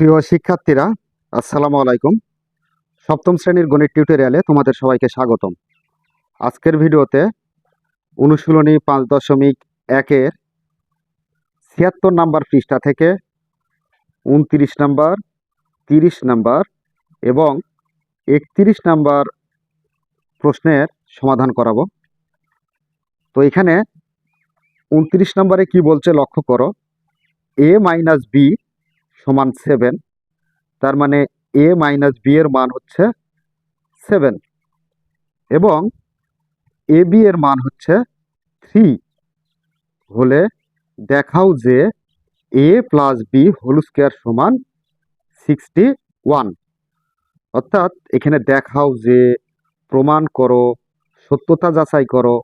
প্রিয় শিক্ষার্থীরা, আসসালামু আলাইকুম। সপ্তম শ্রেণির গণিত টিউটোরিয়ালে তোমাদের সবাইকে স্বাগতম। আজকের ভিডিওতে অনুশীলনী পাঁচ দশমিক একের ছিয়াত্তর নাম্বার পৃষ্ঠা থেকে উনত্রিশ নাম্বার, তিরিশ নাম্বার এবং একত্রিশ নাম্বার প্রশ্নের সমাধান করাবো। তো এখানে উনত্রিশ নাম্বারে কি বলছে লক্ষ্য করো। এ মাইনাস বি সমান সেভেন তার মানে এ মাইনাস বি এর মান হচ্ছে সেভেন এবং এ বি এর মান হচ্ছে থ্রি হলে দেখাও যে A plus B whole square সমান সিক্সটি ওয়ান অর্থাৎ এখানে দেখাও যে প্রমাণ করো, সত্যতা যাচাই করো,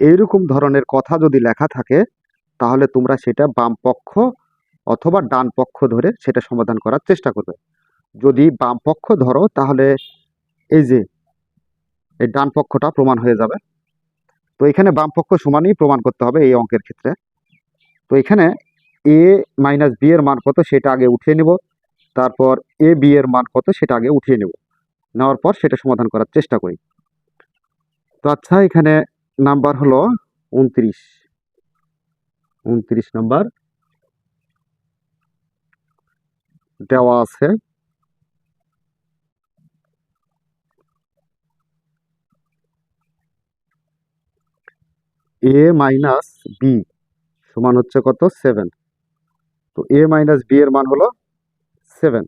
এইরকম ধরনের কথা যদি লেখা থাকে তাহলে তোমরা সেটা বাম পক্ষ অথবা ডান পক্ষ ধরে সেটা সমাধান করার চেষ্টা করবে। যদি বাম পক্ষ ধরো, তাহলে এই যে, এই ডান পক্ষটা প্রমাণ হয়ে যাবে। তো এখানে বাম পক্ষ সমানই প্রমাণ করতে হবে এই অঙ্কের ক্ষেত্রে। তো এখানে এ মাইনাস বি এর মান কত সেটা আগে উঠিয়ে নেব, তারপর এ বি এর মান কত সেটা আগে উঠিয়ে নেব। নেওয়ার পর সেটা সমাধান করার চেষ্টা করি। তো আচ্ছা এখানে নাম্বার হলো উনত্রিশ। উনত্রিশ নাম্বার দেওয়া আছে। এ মাইনাস বি সমান হচ্ছে কত? সেভেন। তো এ মাইনাস বি এর মান হলো সেভেন।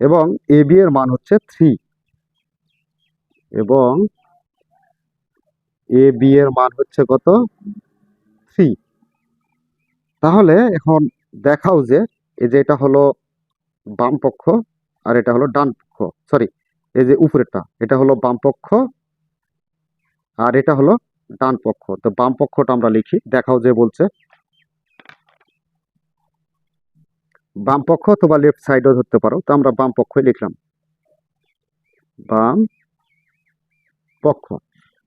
এবং এ বি এর মান হচ্ছে থ্রি। এবং এ বি এর মান হচ্ছে কত? থ্রি। তাহলে এখন দেখাও যে, এই যে এটা হলো বাম পক্ষ আর এটা হলো ডান পক্ষ সরি এই যে উপরেরটা, এটা হলো বাম পক্ষ আর এটা হলো ডান পক্ষ। তো বাম পক্ষটা আমরা লিখি, দেখাও যে বলছে। বাম পক্ষ অথবা লেফট সাইডও ধরতে পারো, তো আমরা বাম পক্ষই লিখলাম। বাম পক্ষ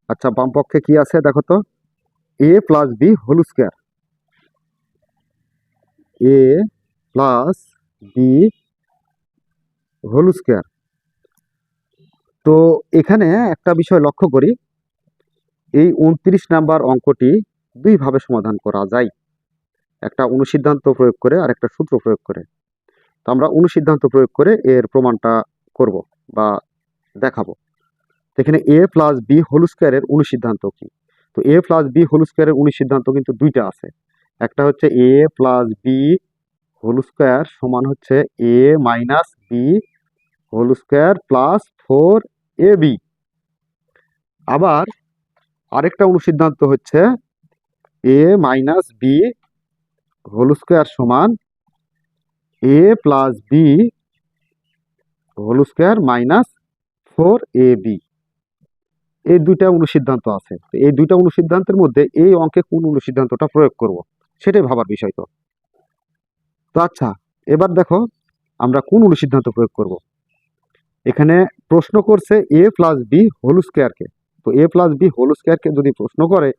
আচ্ছা বাম পক্ষে কি আছে দেখো তো? A plus B whole square A plus B whole square তো এখানে একটা বিষয় লক্ষ্য করি। এই উনত্রিশ নাম্বার অঙ্কটি দুইভাবে সমাধান করা যায়। একটা অনুসিদ্ধান্ত প্রয়োগ করে আর একটা সূত্র প্রয়োগ করে। তো আমরা অনুসিদ্ধান্ত প্রয়োগ করে এর প্রমাণটা করব বা দেখাবো। এখানে এ প্লাস বি হোল স্কোয়ারের অনুসিদ্ধান্ত কি? তো এ প্লাস বি হোল স্কোয়ারের অনুসিদ্ধান্ত কিন্তু দুইটা আছে। একটা হচ্ছে A plus B whole square সমান হচ্ছে A minus B whole square plus four A B আবার আরেকটা অনুসিদ্ধান্ত হচ্ছে A minus B whole square সমান A plus B whole square minus four A B এই দুইটা অনুসিদ্ধান্ত আছে। এই দুইটা অনুসিদ্ধান্তের মধ্যে এই অঙ্কে কোন অনুসিদ্ধান্তটা প্রয়োগ করব, সেটাই ভাবার বিষয় তো। আচ্ছা এবার দেখো আমরা কোন অনুসিদ্ধান্ত প্রয়োগ করব? এখানে প্রশ্ন করছে এ প্লাস বি হোল স্কোয়ারকে তো এ প্লাস বি হোল স্কোয়ারকে যদি প্রশ্ন করে,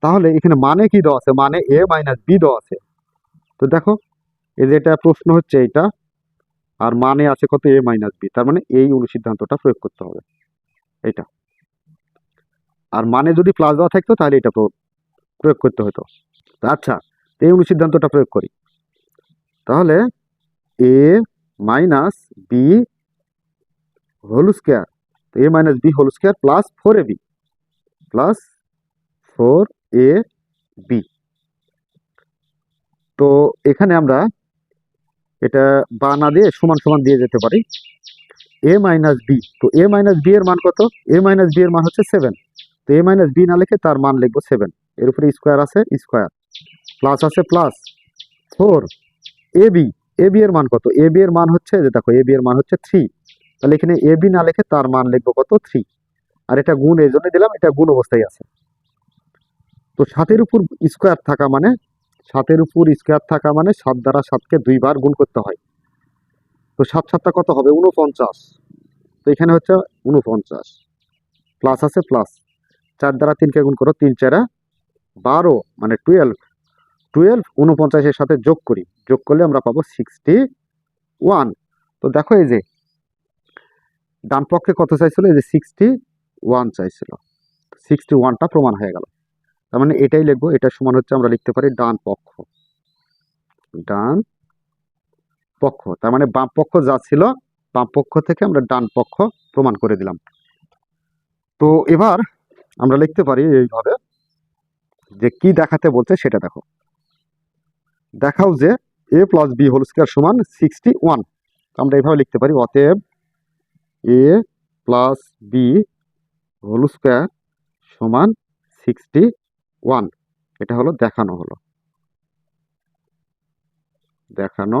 তাহলে এখানে মানে কি দেওয়া আছে? মানে এ মাইনাস বি দেওয়া আছে। তো দেখো, এই যে এটা প্রশ্ন হচ্ছে এইটা, আর মানে আছে কত? এ মাইনাস বি তার মানে এই অনুসিদ্ধান্তটা প্রয়োগ করতে হবে। এটা আর মানে যদি প্লাস দেওয়া থাকতো, তাহলে এটা প্রয়োগ- করতে হতো। আচ্ছা এই অনুসিদ্ধান্তটা প্রয়োগ করি। তাহলে A minus B whole square A minus B whole square plus four A B plus four A B তো এখানে আমরা এটা বা না দিয়ে সমান সমান দিয়ে যেতে পারি। এ মাইনাস বি তো এ মাইনাস বি এর মান কত? এ মাইনাস বি এর মান হচ্ছে সেভেন তো এ মাইনাস বি না লিখে তার মান লিখব সেভেন এর উপরে স্কোয়ার আছে স্কোয়ার প্লাস আছে plus four A B A B এর মান কত? এ বি এর মান হচ্ছে, যে দেখো এ বি এর মান হচ্ছে থ্রি তাহলে এখানে এ বি না লেখে তার মান লিখব কত? থ্রি আর এটা গুণ, এই জন্য দিলাম, এটা গুণ অবস্থায় আছে। তো সাতের উপর স্কোয়ার থাকা মানে সাতের উপর স্কোয়ার থাকা মানে সাত দ্বারা সাতকে দুইবার গুণ করতে হয়। তো সাত সাতটা কত হবে? উনপঞ্চাশ তো এখানে হচ্ছে উনপঞ্চাশ প্লাস আছে প্লাস চার দ্বারা তিনকে গুণ করো, তিন চারা বারো মানে টুয়েলভ টুয়েলভ উনপঞ্চাশের সাথে যোগ করি। যোগ করলে আমরা পাবো সিক্সটি ওয়ান তো দেখো এই যে, ডান পক্ষে কত চাইছিল? এই যে সিক্সটি ওয়ান চাইছিল। সিক্সটি ওয়ানটা প্রমাণ হয়ে গেল। তার মানে এটাই লিখব, এটা সমান হচ্ছে আমরা লিখতে পারি ডান পক্ষ। ডান পক্ষ, তার মানে বাম পক্ষ যা ছিল, বাম পক্ষ থেকে আমরা ডান পক্ষ প্রমাণ করে দিলাম। তো এবার আমরা লিখতে পারি এইভাবে যে কি দেখাতে বলছে সেটা দেখো। দেখাও যে A plus B whole square সমান সিক্সটি ওয়ান আমরা এইভাবে লিখতে পারি, অতএব A plus B whole square সমান সিক্সটি ওয়ান এটা হলো দেখানো হলো। দেখানো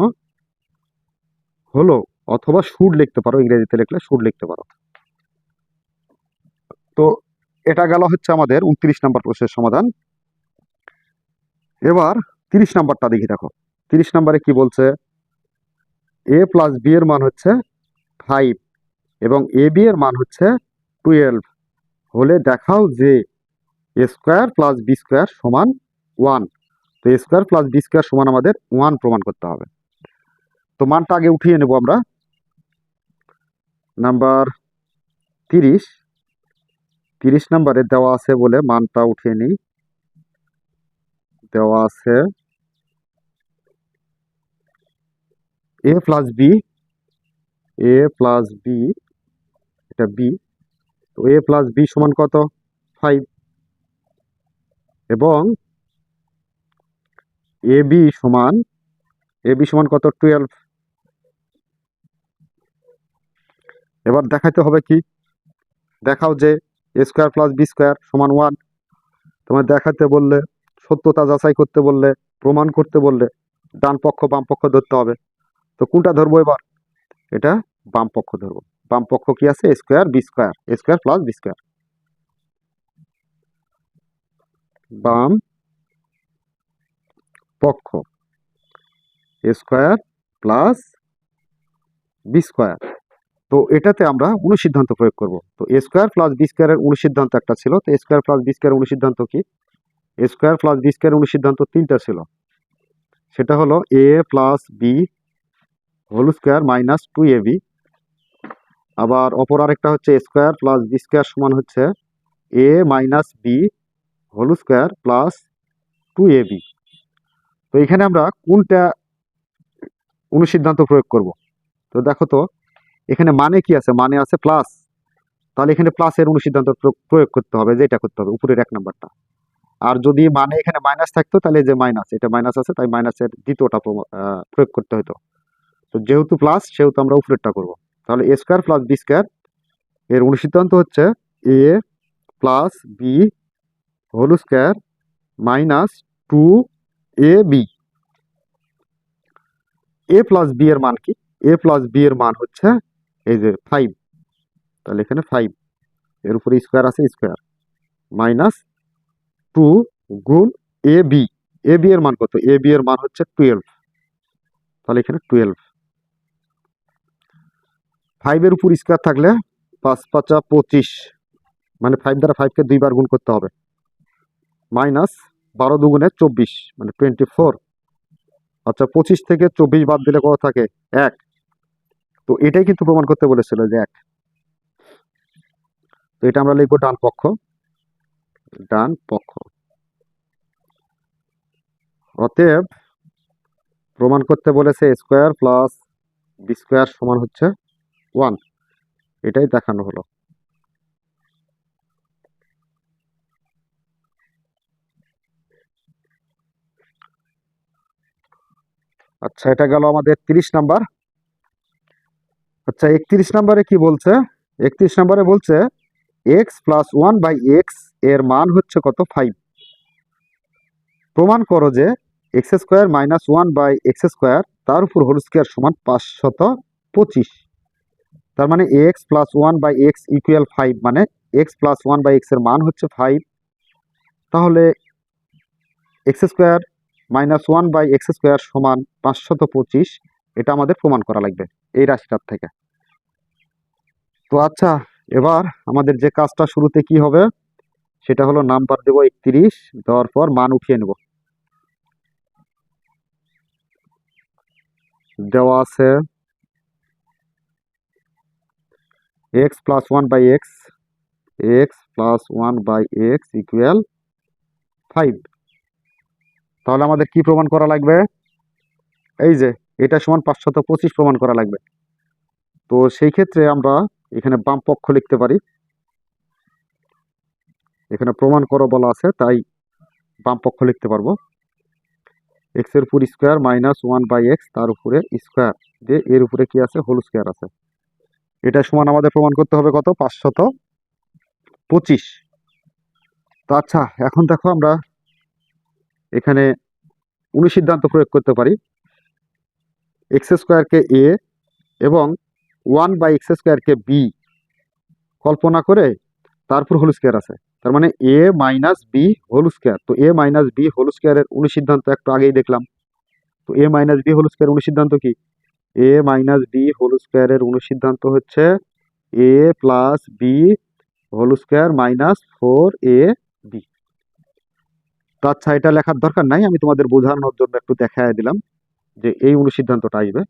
হলো, অথবা সুর লিখতে পারো, ইংরেজিতে লিখলে সুর লিখতে পারো। তো এটা গেল হচ্ছে আমাদের উনত্রিশ নাম্বার প্রশ্নের সমাধান। এবার তিরিশ নাম্বারটা দেখি, দেখো। তিরিশ নাম্বারে কি বলছে? এ প্লাস বি এর মান হচ্ছে ফাইভ এবং এ বি এর মান হচ্ছে টুয়েলভ হলে দেখাও যে A square plus B square সমান ওয়ান তো A square plus B square সমান আমাদের ওয়ান প্রমাণ করতে হবে। তো মানটা আগে উঠিয়ে নেব আমরা। নাম্বার তিরিশ। তিরিশ নাম্বারে দেওয়া আছে বলে মানটা উঠিয়ে নিই। দেওয়া আছে A plus B A plus B এটা বি তো এ প্লাস বি সমান কত? ফাইভ এবং এ বি সমান এ বি সমান কত? টুয়েলভ এবার দেখাতে হবে কি? দেখাও যে A square plus B square সমান ওয়ান তোমার দেখাতে বললে, সত্যতা যাচাই করতে বললে, প্রমাণ করতে বললে, ডান পক্ষ বাম পক্ষ ধরতে হবে। তো কোনটা ধরবো এবার? এটা বাম পক্ষ ধরবো। বাম পক্ষ কি আছে? Square B square square plus B square বাম পক্ষ স্কোয়ার প্লাস বি স্কোয়ার তো এটাতে আমরা অনুসিদ্ধান্ত প্রয়োগ করব। তো স্কোয়ার প্লাস বি স্কোয়ারের অনুসিদ্ধান্ত একটা ছিল। তো স্কোয়ার প্লাস বি স্কোয়ার অনুসিদ্ধান্ত কি? স্কোয়ার প্লাস বি স্কোয়ার অনুসিদ্ধান্ত তিনটা ছিল। সেটা হলো A plus B whole square minus two A B আবার অপর আরেকটা হচ্ছে স্কোয়ার প্লাস বি স্কোয়ার সমান হচ্ছে A minus B whole square plus two A B তো এখানে আমরা কোনটা অনুসিদ্ধান্ত প্রয়োগ করব? তো দেখো তো, এখানে মানে কি আছে? মানে আছে প্লাস। তাহলে এখানে প্লাসের অনুসিদ্ধান্ত প্র- প্রয়োগ করতে হবে, যেটা করতে হবে, উপরের এক নাম্বারটা। আর যদি মানে এখানে মাইনাস থাকতো, তাহলে যে মাইনাস, এটা মাইনাস আছে, তাই মাইনাসের দ্বিতীয়টা প্রয়োগ করতে হতো তো যেহেতু প্লাস সেহেতু আমরা উপরেরটা করব। তাহলে A square plus B square এর অনুসিদ্ধান্ত হচ্ছে A plus B whole square minus two A B A plus B এর মান কি? এ প্লাস বি এর মান হচ্ছে এই যে ফাইভ তাহলে এখানে ফাইভ এর উপরে স্কোয়ার আছে স্কোয়ার মাইনাস টু গুণ এ বি এ বি এর মান কত? এ বি এর মান হচ্ছে টুয়েলভ তাহলে এখানে টুয়েলভ ফাইভের উপর স্কোয়ার থাকলে পাঁচ পাঁচা পঁচিশ। মানে ফাইভ দ্বারা ফাইভকে দুইবার গুণ করতে হবে। মাইনাস বারো দুগুণে চব্বিশ মানে টোয়েন্টি ফোর আচ্ছা পঁচিশ থেকে চব্বিশ বাদ দিলে কত থাকে? এক। তো এটাই কিন্তু প্রমাণ করতে বলেছিল যে এক। তো এটা আমরা লিখব ডান পক্ষ। ডান পক্ষ। অতএব প্রমাণ করতে বলেছে স্কোয়ার প্লাস বি স্কোয়ার সমান হচ্ছে ওয়ান এটাই দেখানো হলো। আচ্ছা এটা গেল আমাদের তিরিশ নাম্বার। আচ্ছা একত্রিশ নাম্বারে কি বলছে? একত্রিশ নাম্বারে বলছে এক্স প্লাস ওয়ান বাই এক্সের মান হচ্ছে কত? ফাইভ প্রমাণ করো যে X square minus one by X square তার উপর হোল স্কোয়ার সমান পাঁচশত পঁচিশ। তার মানে X plus one by X equal five মানে এক্স প্লাস ওয়ান বাই এক্সের মান হচ্ছে ফাইভ তাহলে X square minus one by X square সমান পাঁচশত পঁচিশ, এটা আমাদের প্রমাণ করা লাগবে এই রাশিটার থেকে। তো আচ্ছা এবার আমাদের যে কাজটা শুরুতে কি হবে, সেটা হলো নাম্বার দেবো একত্রিশ, দেওয়ার পর মান উঠিয়ে নেব। দেওয়া আছে X plus one by X X plus one by X equal five তাহলে আমাদের কি প্রমাণ করা লাগবে? এই যে, এটা সমান পাঁচশত পঁচিশ প্রমাণ করা লাগবে। তো সেই ক্ষেত্রে আমরা এখানে বাম পক্ষ লিখতে পারি। এখানে প্রমাণ করো বলা আছে, তাই বাম পক্ষ লিখতে পারব। এক্সের উপর square minus one by X তার উপরে স্কোয়ার যে এর উপরে কি আছে? হোল স্কোয়ার আছে। এটা সমান আমাদের প্রমাণ করতে হবে কত? পাঁচশত পঁচিশ। তো আচ্ছা এখন দেখো আমরা এখানে অনুসিদ্ধান্ত প্রয়োগ করতে পারি। এক্স স্কোয়ারকে এ এবং ওয়ান বাই এক্স স্কোয়ারকে বি। কল্পনা করে তারপর হোল স্কোয়ার আছে। তার মানে A minus B whole square. তো এ মাইনাস বি হোল স্কোয়ারের অনুসিদ্ধান্ত একটু আগেই দেখলাম। তো A minus B whole square অনুসিদ্ধান্ত কি? এ মাইনাস বি হোল স্কোয়ারের অনুসিদ্ধান্ত হচ্ছে A plus B whole square minus four A B তো আচ্ছা এটা লেখার দরকার নাই, আমি তোমাদের বোঝানোর জন্য একটু দেখায় দিলাম যে এই অনুসিদ্ধান্তটা আসবে।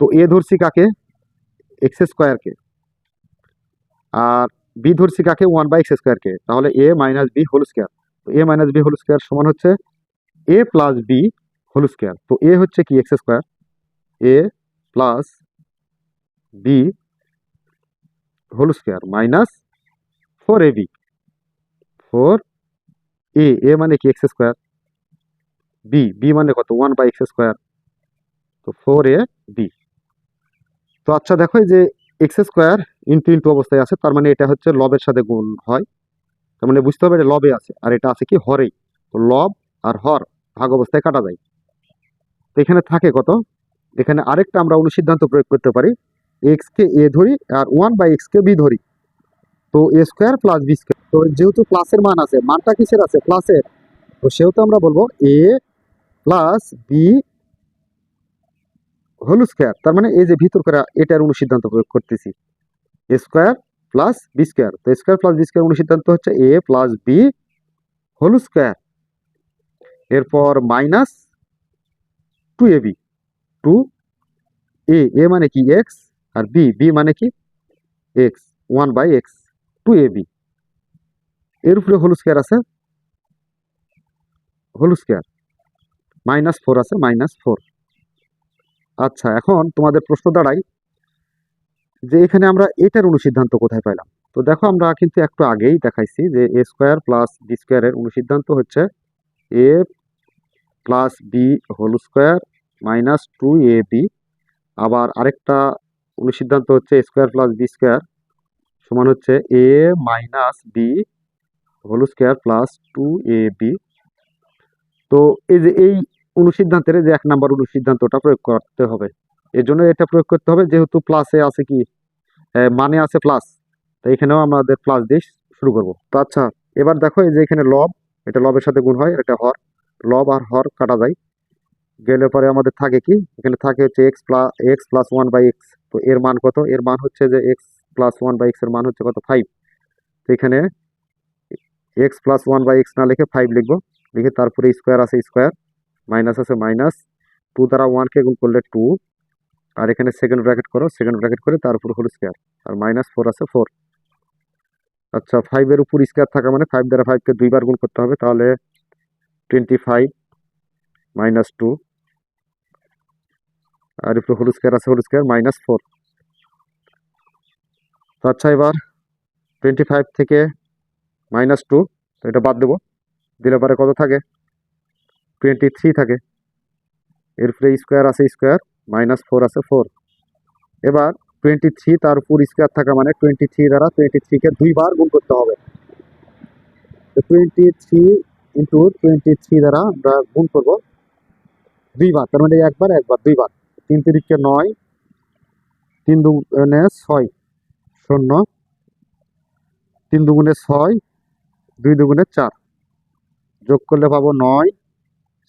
তো এ ধরছি কাকে? এক্স স্কোয়ারকে আর বি ধরছি কাকে? ওয়ান বাই এক্স স্কোয়ারকে তাহলে A minus B whole square তো A minus B whole square সমান হচ্ছে A plus B whole square তো এ হচ্ছে কি? X square A plus B whole square minus four A B four A A মানে কি? এক্স স্কোয়ার বি বি মানে কত? ওয়ান বাই এক্স স্কোয়ার তো ফোর এ বি তো আচ্ছা দেখো যে এক্স স্কোয়ার ইন্টু ইন্টু অবস্থায় আছে, তার মানে এটা হচ্ছে লবের সাথে গুণ হয়। তার মানে বুঝতে হবে এটা লবে আছে, আর এটা আছে কি? হরেই। তো লব আর হর ভাগ অবস্থায় কাটা যায়। তো এখানে থাকে কত? এখানে আরেকটা আমরা অনুসিদ্ধান্ত প্রয়োগ করতে পারি এক্স কে এ ধরি আর ওয়ান বাই এক্স কে বি ধরি। তো A square plus B square তো যেহেতু প্লাসের মান আছে, মানটা কিসের আছে? প্লাসের তো সেহেতু আমরা বলব A plus B whole square তার মানে এই যে ভিতর করা এটার অনুসিদ্ধান্ত প্রয়োগ করতেছি। A square plus B square তো স্কোয়ার প্লাস বি স্কোয়ার অনুসিদ্ধান্ত হচ্ছে A plus B whole square এরপর minus two A B two A A মানে কি এক্স আর বি বি মানে কি X, one by X, two A B. এর উপরে হোল স্কোয়ার আছে? হোল স্কোয়ার মাইনাস ফোর আছে মাইনাস ফোর আচ্ছা এখন তোমাদের প্রশ্ন দাঁড়াই যে এখানে আমরা এটার অনুসিদ্ধান্ত কোথায় পাইলাম? তো দেখো, আমরা কিন্তু একটু আগেই দেখাইছি যে এ স্কোয়ার প্লাস বি স্কোয়ারের অনুসিদ্ধান্ত হচ্ছে A plus B whole square minus two A B. আবার আরেকটা অনুসিদ্ধান্ত হচ্ছে স্কোয়ার প্লাস বি স্কোয়ার সমান হচ্ছে A minus B whole square plus two A B তো এই যে এই অনুসিদ্ধান্তের যে এক নাম্বার অনুসিদ্ধান্তটা প্রয়োগ করতে হবে। এর জন্য এটা প্রয়োগ করতে হবে, যেহেতু প্লাসে আছে কি? মানে আছে প্লাস তো এখানেও আমাদের প্লাস দিয়ে শুরু করব। তো আচ্ছা এবার দেখো এই যে এখানে লব, এটা লবের সাথে গুণ হয়, এটা হর। লব আর হর কাটা যায়। গেলে পরে আমাদের থাকে কি? এখানে থাকে হচ্ছে X plus X plus one by X তো এর মান কত? এর মান হচ্ছে যে এক্স প্লাস ওয়ান বাই এক্সের মান হচ্ছে কত? ফাইভ তো এখানে X plus one by X না লিখে ফাইভ লিখব। লিখে তারপরে স্কোয়ার আছে স্কোয়ার মাইনাস আছে মাইনাস টু দ্বারা ওয়ানকে গুণ করলে টু আর এখানে সেকেন্ড ব্র্যাকেট করো। সেকেন্ড ব্র্যাকেট করে তারপর হল স্কোয়ার আর মাইনাস ফোর আছে ফোর আচ্ছা ফাইভের উপর স্কোয়ার থাকা মানে ফাইভ দ্বারা ফাইভকে দুইবার গুণ করতে হবে। তাহলে টোয়েন্টি ফাইভ মাইনাস টু আর উপরে হোল স্কোয়ার আছে হোল স্কোয়ার মাইনাস ফোর আচ্ছা এবার টোয়েন্টি ফাইভ থেকে মাইনাস টু তো এটা বাদ দেবো। দিলে পরে কত থাকে? টোয়েন্টি থ্রি থাকে এরপরে স্কোয়ার আছে স্কোয়ার মাইনাস ফোর আছে ফোর এবার টোয়েন্টি থ্রি তার উপর স্কোয়ার থাকা মানে টোয়েন্টি থ্রি দ্বারা টোয়েন্টি থ্রিকে দুইবার গুণ করতে হবে। Twenty three into twenty three দ্বারা আমরা গুণ করব দুইবার, তার মানে একবার একবার, দুইবার। তিন তিরিখকে নয়, তিন দুগুণে ছয়, শূন্য। তিন দুগুণে ছয়, দুই দুগুণে চার। যোগ করলে পাবো নয়,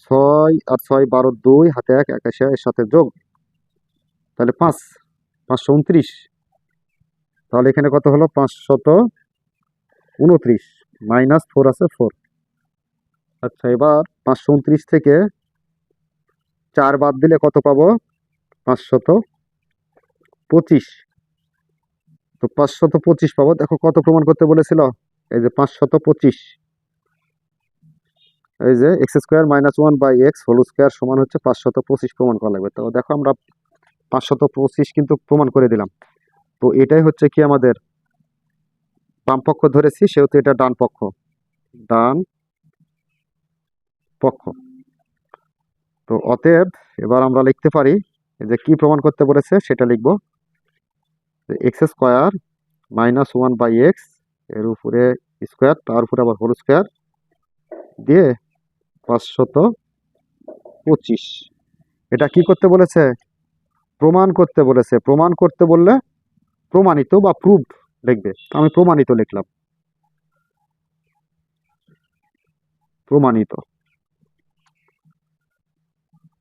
ছয় আর ছয় বারো দুই, হাতে এক একাশে এর সাথে যোগ। তাহলে পাঁচ, পাঁচশো উনত্রিশ। তাহলে এখানে কত হলো? পাঁচশত উনত্রিশ, মাইনাস ফোর আছে ফোর। আচ্ছা এবার পাঁচশো উনত্রিশ থেকে চার বাদ দিলে কত পাবো? পাঁচশত পঁচিশ। তো পাঁচশত পঁচিশ পাবো। দেখো কত প্রমাণ করতে বলেছিল? এই যে পাঁচশত পঁচিশ। এই যে X square minus one by X whole square সমান হচ্ছে পাঁচশত পঁচিশ প্রমাণ করা লাগবে। তো দেখো আমরা পাঁচশত পঁচিশ কিন্তু প্রমাণ করে দিলাম। তো এটাই হচ্ছে কি আমাদের বাম পক্ষ ধরেছি, সেহেতু এটা ডান পক্ষ। ডান পক্ষ। তো অতএব এবার আমরা লিখতে পারি যে কি প্রমাণ করতে বলেছে সেটা লিখব। X square minus one by এক্সের উপরে স্কোয়ার তার উপরে আবার হোল স্কোয়ার দিয়ে পাঁচশত পঁচিশ। এটা কি করতে বলেছে? প্রমাণ করতে বলেছে। প্রমাণ করতে বললে প্রমাণিত বা প্রুভ লিখবে। আমি প্রমাণিত লিখলাম। প্রমাণিত।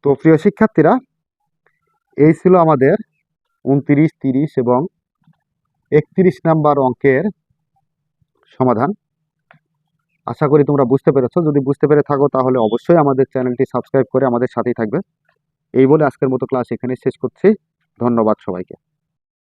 তো প্রিয় শিক্ষার্থীরা এই ছিল আমাদের উনত্রিশ, তিরিশ এবং একত্রিশ নাম্বার অঙ্কের সমাধান। আশা করি তোমরা বুঝতে পেরেছ। যদি বুঝতে পেরে থাকো, তাহলে অবশ্যই আমাদের চ্যানেলটি সাবস্ক্রাইব করে আমাদের সাথেই থাকবে। এই বলে আজকের মতো ক্লাস এখানে শেষ করছি। ধন্যবাদ সবাইকে।